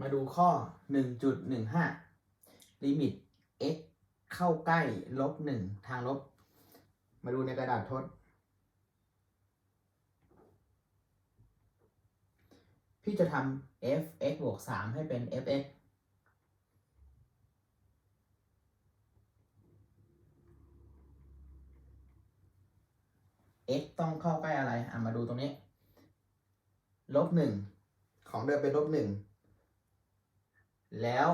มาดูข้อ 1.15 ลิมิต x เข้าใกล้ลบหนึ่งทางลบ มาดูในกระดาษทด พี่จะทำ f(x) บวก 3 ให้เป็น f(x) x ต้องเข้าใกล้อะไร อะ มาดูตรงนี้ ลบหนึ่ง ของเดิมเป็นลบหนึ่ง แล้ว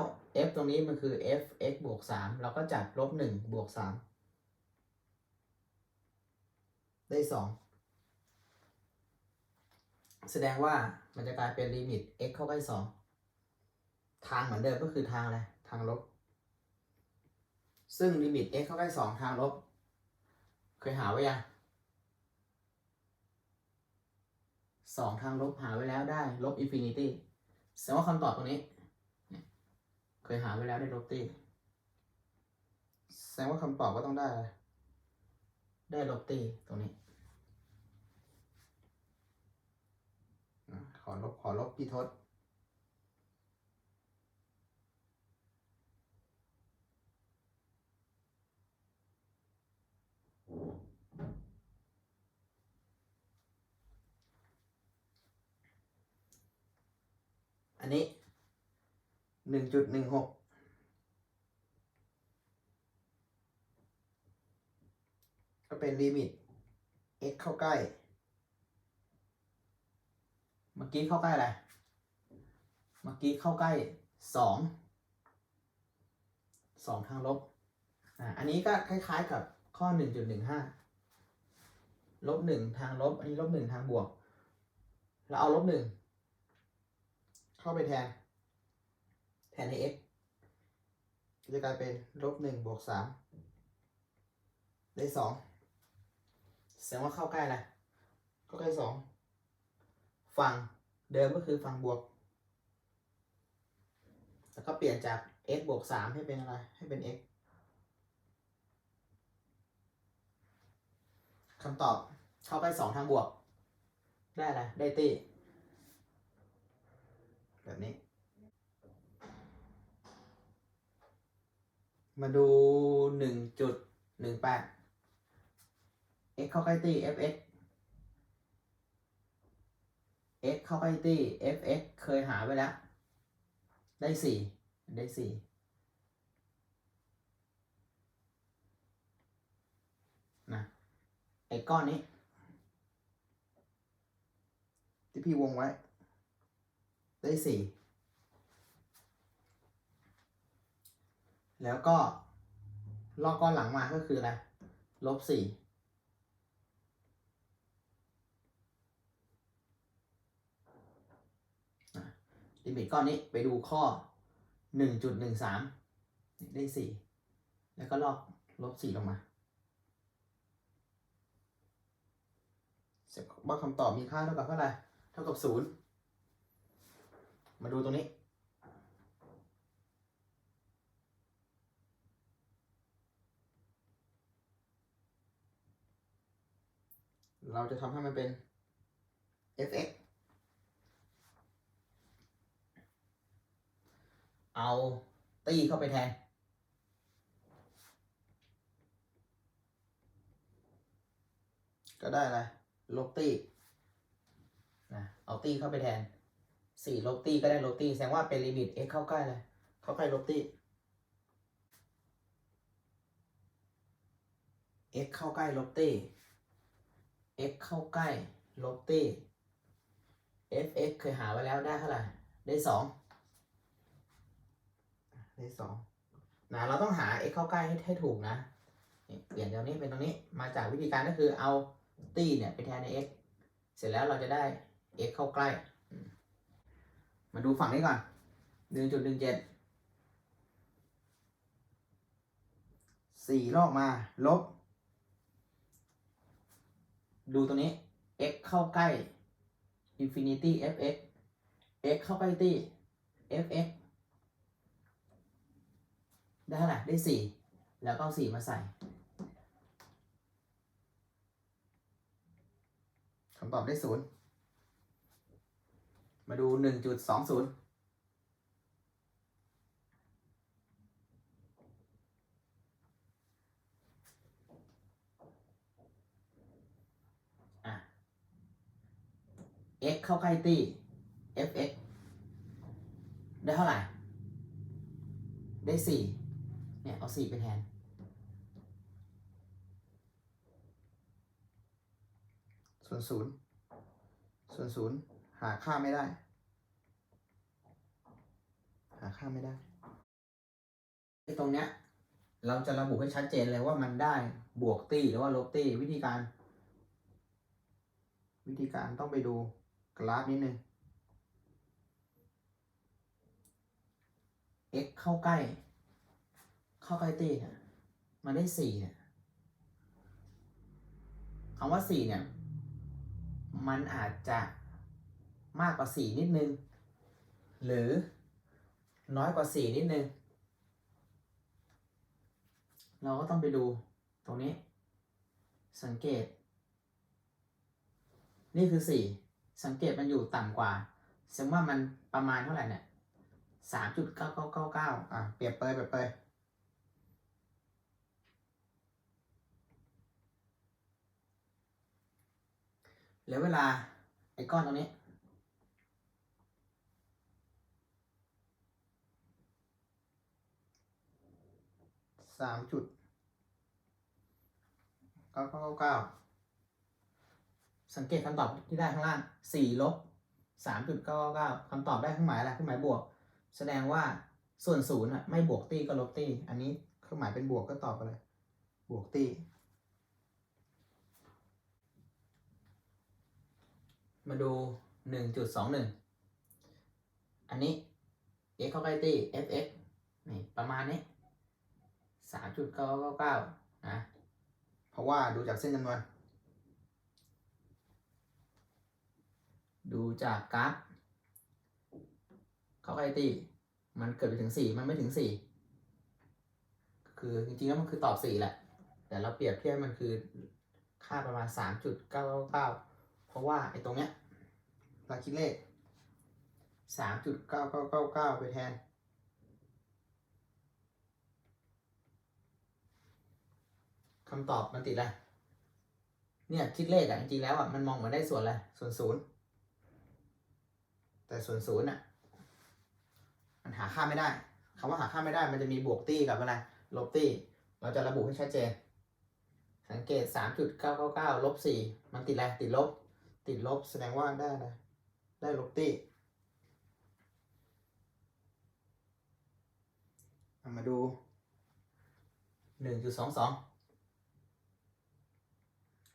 f ตรงนี้มันคือ f x บวก 3 เราก็จัดลบ1บวก 3 ได้ 2 แสดงว่ามันจะกลายเป็นลิมิต x เข้าใกล้ 2 ทางเหมือนเดิมก็คือทางอะไร ทางลบ ซึ่งลิมิต x เข้าใกล้ 2 ทางลบ เคยหาไว้ยังสองทางลบหาไว้แล้วได้ลบอินฟินิตี้แสดงว่าคำตอบตรงนี้ เคยหาไว้แล้วได้ลบตีแสดงว่าคำตอบก็ต้องได้ ได้ลบตีตรงนี้ ขอลบขอลบพี่ทศอันนี้ หนึ่งจุดหนึ่งหกก็เป็นลิมิต x เข้าใกล้ เมื่อกี้เข้าใกล้อะไร เมื่อกี้เข้าใกล้สองสองทางลบ อ่า อันนี้ก็คล้ายๆกับข้อหนึ่งจุดหนึ่งห้าลบหนึ่งทางลบ อันนี้ลบหนึ่งทางบวก เราเอาลบหนึ่งเข้าไปแทน แทนใน x จะกลายเป็นลบหนึ่งบวกสามได้สองแสดงว่าเข้าใกล้อะเข้าใกล้สองฝั่งเดิมก็คือฝั่งบวก แล้วก็เปลี่ยนจาก x บวกสามให้เป็นอะไร ให้เป็น x คำตอบเข้าใกล้สองทางบวก ได้อะไร ได้ตีแบบนี้ มาดูหนึ่งจุดหนึ่งแปด x เข้าใกล้ตี้ fx x เข้าใกล้ตี้ fx เคยหาไว้แล้ว ได้สี่ได้สี่นะไอ้ก้อนนี้ ที่พี่วงไว้ ได้สี่ แล้วก็ลอกก้อนหลังมาก็คืออะไรลบสี่ลิมิตก้อนนี้ไปดูข้อหนึ่งจุดหนึ่งสามได้สี่แล้วก็ลอกลบสี่ลงมาเสร็จว่าคำตอบมีค่าเท่ากับเท่าไหร่ เท่ากับศูนย์มาดูตรงนี้ เราจะทำให้มันเป็น fx เอาตีเข้าไปแทน ก็ได้อะไรลบตีนะเอาตีเข้าไปแทนสี่ลบตีก็ได้ลบตีแสดงว่าเป็นลิมิต x เข้าใกล้เลยเข้าใกล้ลบตี x เข้าใกล้ลบตี x เข้าใกล้ ลบตี fx เคยหาไว้แล้วได้เท่าไหร่ ได้สองได้สองนะเราต้องหา x เข้าใกล้ให้ให้ถูกนะนี่เปลี่ยนตรงนี้เป็นตรงนี้ มาจากวิธีการก็คือเอาตีเนี่ยไปแทนใน x เสร็จแล้วเราจะได้ x เข้าใกล้อืมมาดูฝั่งนี้ก่อนหนึ่งจุดหนึ่งเจ็ดสี่ลอกมา ลบ ดูตัวนี้ x เข้าใกล้ infinity fx x เข้าใกล้ที่ fx ได้เท่าไหร่ได้ 4 แล้วก็ 4 มาใส่คำตอบได้ 0 มาดู 1.20 เข้าใกล้ตี้ fx ได้เท่าไหร่ ได้สี่เนี่ย เอาสี่ไปแทน ส่วนศูนย์ส่วนศูนย์หาค่าไม่ได้ หาค่าไม่ได้ไอ้ตรงเนี้ย เราจะระบุให้ชัดเจนเลยว่ามันได้บวกตี้หรือว่าลบตี้วิธีการ วิธีการต้องไปดู กราฟนิดนึง x เข้าใกล้ เข้าใกล้ตี้เนี่ยมันได้สี่เนี่ยคำว่าสี่เนี่ย มันอาจจะมากกว่าสี่นิดนึง หรือน้อยกว่าสี่นิดนึง เราก็ต้องไปดูตรงนี้ สังเกต นี่คือสี่ สังเกตมันอยู่ต่ำกว่าแสดงว่ามันประมาณเท่าไหร่เนี่ยสามจุดเก้าเก้าเก้าเก้าอะเปรียบเปยเปรียบเปรยแล้วเวลาไอ้ก้อนตรงนี้ สามจุด เก้าเก้าเก้า สังเกตคำตอบที่ได้ข้างล่างสี่ลบสามจุดเก้าเก้าคำตอบได้เครื่องหมายอะไรเครื่องหมายบวก แสดงว่าส่วนศูนย์อะไม่บวกตี้ก็ลบตี้ อันนี้เครื่องหมายเป็นบวกก็ตอบไปเลย บวกตี้ มาดูหนึ่งจุดสองหนึ่งอันนี้ x เข้าใกล้ตี้ fx นี่ประมาณนี้สามจุดเก้าเก้าเก้านะ เพราะว่าดูจากเส้นจำนวน ดูจากกราฟเข้าใกล้ตี้มันเกิดไปถึงสี่มันไม่ถึงสี่คือจริงๆแล้วมันคือตอบสี่แหละ แต่เราเปรียบเทียบมันคือค่าประมาณสามจุดเก้าเก้าเพราะว่าไอ้ตรงเนี้ยเราคิดเลขสามจุดเก้าเก้าเก้าเก้าไปแทนคำตอบมันติดอะไรเนี่ยคิดเลขอะจริงๆแล้วอะมันมองเหมือนได้ส่วนอะไรส่วนศูนย์ แต่ส่วนศูนย์อะ มันหาค่าไม่ได้คำว่าหาค่าไม่ได้ มันจะมีบวกตี้กับอะไร ลบตี้ เราจะระบุให้ชัดเจน สังเกตสามจุดเก้าเก้าเก้าลบสี่มันติดอะไร ติดลบ ติดลบแสดงว่าได้อะไรได้ลบตี้เอามาดูหนึ่งจุดสองสอง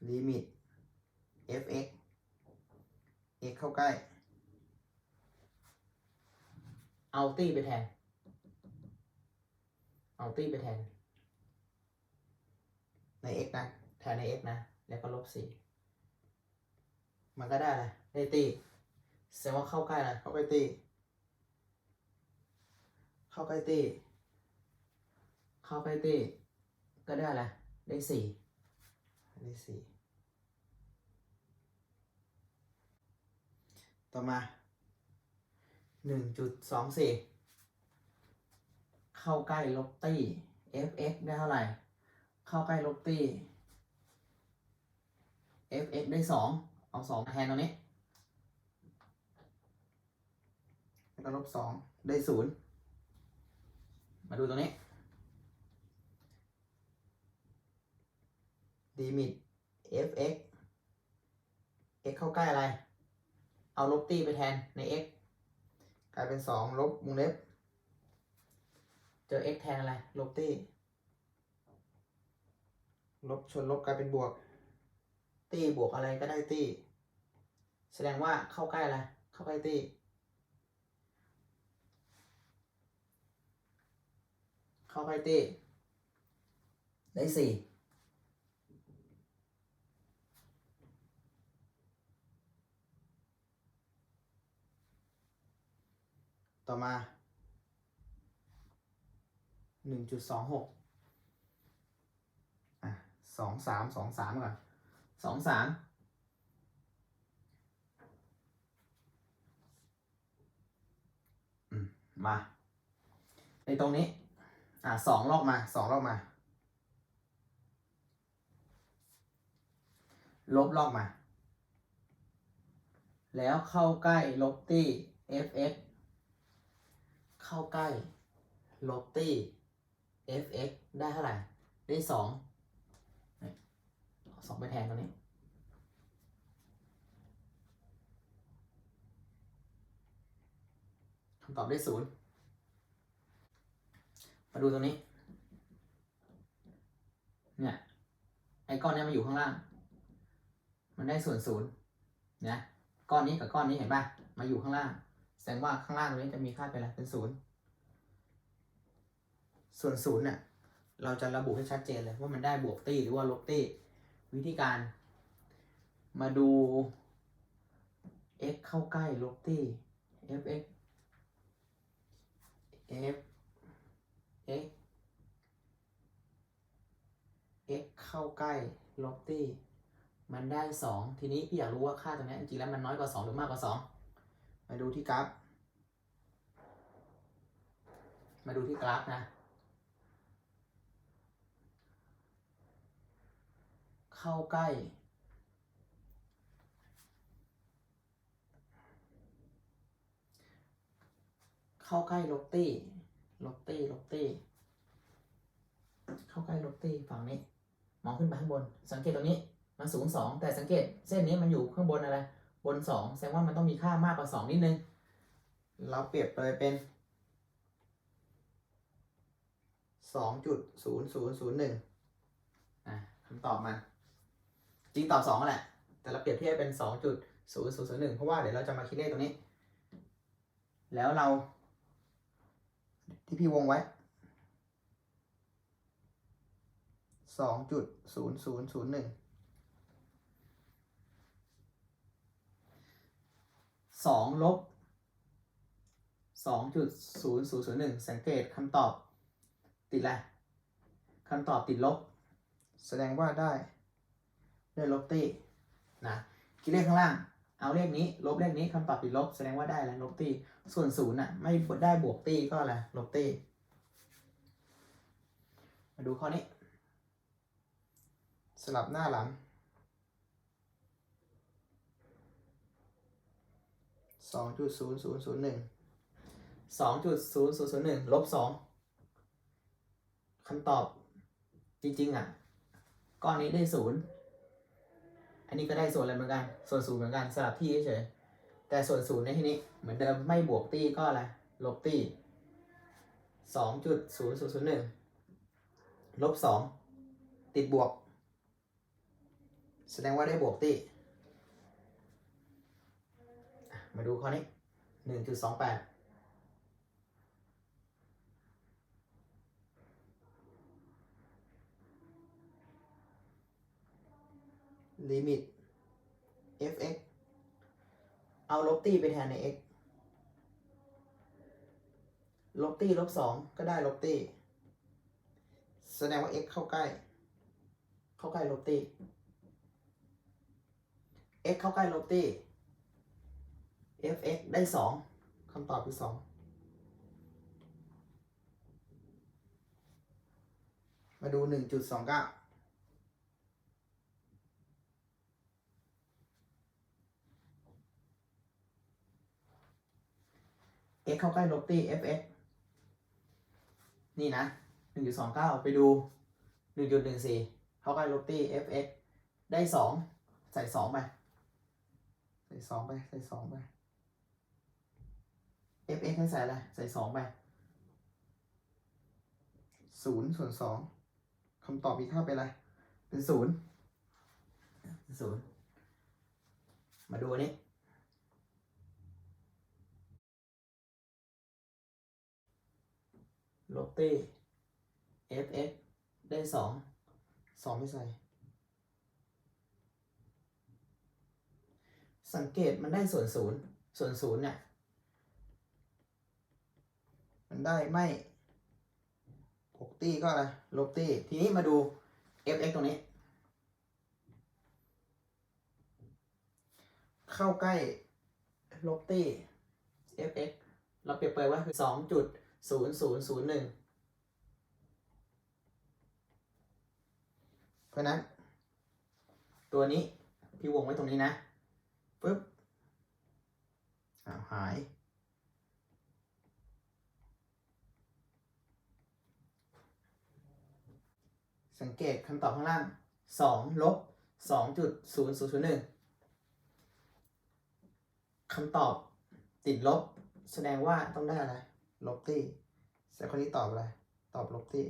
ลิมิต fx x เข้าใกล้ เอาตี้ไปแทน เอาตี้ไปแทน ใน x นะ แทนใน x นะ แล้วก็ลบสี่มันก็ได้อะได้ตี้แสดงว่าเข้าใกล้อะไรเข้าใกล้ตี้เข้าใกล้ตี้เข้าใกล้ตี้ก็ได้อะไรได้สี่ได้สี่ต่อมา หนึ่งจุดสองสี่เข้าใกล้ลบตี้ fx ได้เท่าไหร่ เข้าใกล้ลบตี้ fx ได้สองเอาสองมาแทนตรงนี้แล้วก็ลบสองได้ศูนย์มาดูตรงนี้ลิมิต fx x เข้าใกล้อะไร เอาลบตี้ไปแทนใน x กลายเป็นสองลบวงเล็บ เจอ x แทนอะไร ลบตี้ลบชนลบกลายเป็นบวก ตี้บวกอะไรก็ได้ตี้ แสดงว่าเข้าใกล้อะไร เข้าใกล้ตี้ เข้าใกล้ตี้ ได้สี่ ต่อมาหนึ่งจุดสองหกอะสองสามสองสามก่อนสองสามอืมมาในตรงนี้ อะสองลอกมาสองลอกมา ลบลอกมา แล้วเข้าใกล้ลบตี้ fx เข้าใกล้ ลบตี้ fx ได้เท่าไหร่ ได้สองสองไปแทนตรงนี้ คำตอบได้ศูนย์มาดูตรงนี้ เนี่ย ไอ้ก้อนนี้มันอยู่ข้างล่าง มันได้ส่วนศูนย์นะ ก้อนนี้กับก้อนนี้เห็นป่ะ มาอยู่ข้างล่าง แสดงว่าข้างล่างตรงนี้จะมีค่าเป็นอะไรเป็นศูนย์ส่วนศูนย์เนี่ยเราจะระบุให้ชัดเจนเลยว่ามันได้บวกตี้หรือว่าลบตี้วิธีการ มาดู x เข้าใกล้ลบตี้ fx f x x เข้าใกล้ลบตี้ มันได้สองทีนี้พี่อยากรู้ว่าค่าตรงนี้จริงๆแล้วมันน้อยกว่าสองหรือมากกว่าสอง มาดูที่กราฟ มาดูที่กราฟนะ เข้าใกล้ เข้าใกล้ลบตี้ลบตี้ลบตี้เข้าใกล้ลบตี้ฝั่งนี้ มองขึ้นไปข้างบน สังเกตตรงนี้ มันสูงสองแต่สังเกตเส้นนี้มันอยู่ข้างบนอะไร บนสองแสดงว่ามันต้องมีค่ามากกว่าสองนิดนึง เราเปรียบเลยเป็นสองจุดศูนย์ศูนย์ศูนย์หนึ่งอะคำตอบมันจริงตอบสองแหละ แต่เราเปรียบเทียบเป็นสองจุดศูนย์ศูนย์ศูนย์หนึ่งเพราะว่าเดี๋ยวเราจะมาคิดเลขตรงนี้ แล้วเรา ที่พี่วงไว้ส สองลบสองจุดศูนย์ศูนย์ศูนย์หนึ่งสังเกตคำตอบติดอะไรคำตอบติดลบ แสดงว่าได้ได้ลบตี้นะคิดเลขข้างล่าง เอาเลขนี้ ลบเลขนี้คำตอบติดลบ แสดงว่าได้แล้วลบตี้ส่วนศูนย์น่ะไม่ได้บวกตี้ก็อะไรลบตี้มาดูข้อนี้ สลับหน้าหลัง สองจุดศูนย์ศูนย์ศูนย์หนึ่งสองจุดศูนย์ศูนย์ศูนย์หนึ่งลบสองคำตอบจริง ๆ อะ ก้อนนี้ได้ศูนย์อันนี้ก็ได้ส่วนอะไรเหมือนกัน ส่วนศูนย์เหมือนกันสลับที่เฉยแต่ส่วนศูนย์ในที่นี้เหมือนเดิมไม่บวกตี้ก็อะไรลบตี้สองจุดศูนย์ศูนย์ศูนย์หนึ่งลบสองติดบวก แสดงว่าได้บวกตี้ มาดูข้อนี้หนึ่งจุดสองแปดลิมิต fx เอาลบตี้ไปแทนใน x ลบตี้ลบสองก็ได้ลบตี้ แสดงว่า x เข้าใกล้ เข้าใกล้ลบตี้ x เข้าใกล้ลบตี้ fx ได้สองคำตอบคือสองมาดูหนึ่งจุดสองเก้า x เข้าใกล้ลบตี้ fx นี่นะ1.29ไปดู1.14เข้าใกล้ลบตี้ fx ได้2ใส่2ไป ใส่2ไป ใส่2ไป fx ให้ใส่อะไร ใส่2ไป0ส่วน2คำตอบมีค่าเป็นอะไร เป็น0เป็น0มาดูนนี้ลบตี้ fx ได้สองสองไม่ใส่ สังเกตมันได้ส่วนศูนย์ส่วนศูนย์เนี่ย มันได้ไม่บวกตี้ก็อะไรลบตี้ ทีนี้มาดู fx ตรงนี้ เข้าใกล้ลบตี้ fx เราเปรียบเปรยว่าคือสองจุดศูนย์ศูนย์ศูนย์หนึ่งเพราะนั้น ตัวนี้ พี่วงไว้ตรงนี้นะปึ๊บอ้าวหาย สังเกตคำตอบข้างล่างสองลบสองจุดศูนย์ศูนย์ศูนย์หนึ่งคำตอบติดลบ แสดงว่าต้องได้อะไร ลบที่แต่คนนี้ตอบอะไร ตอบลบที่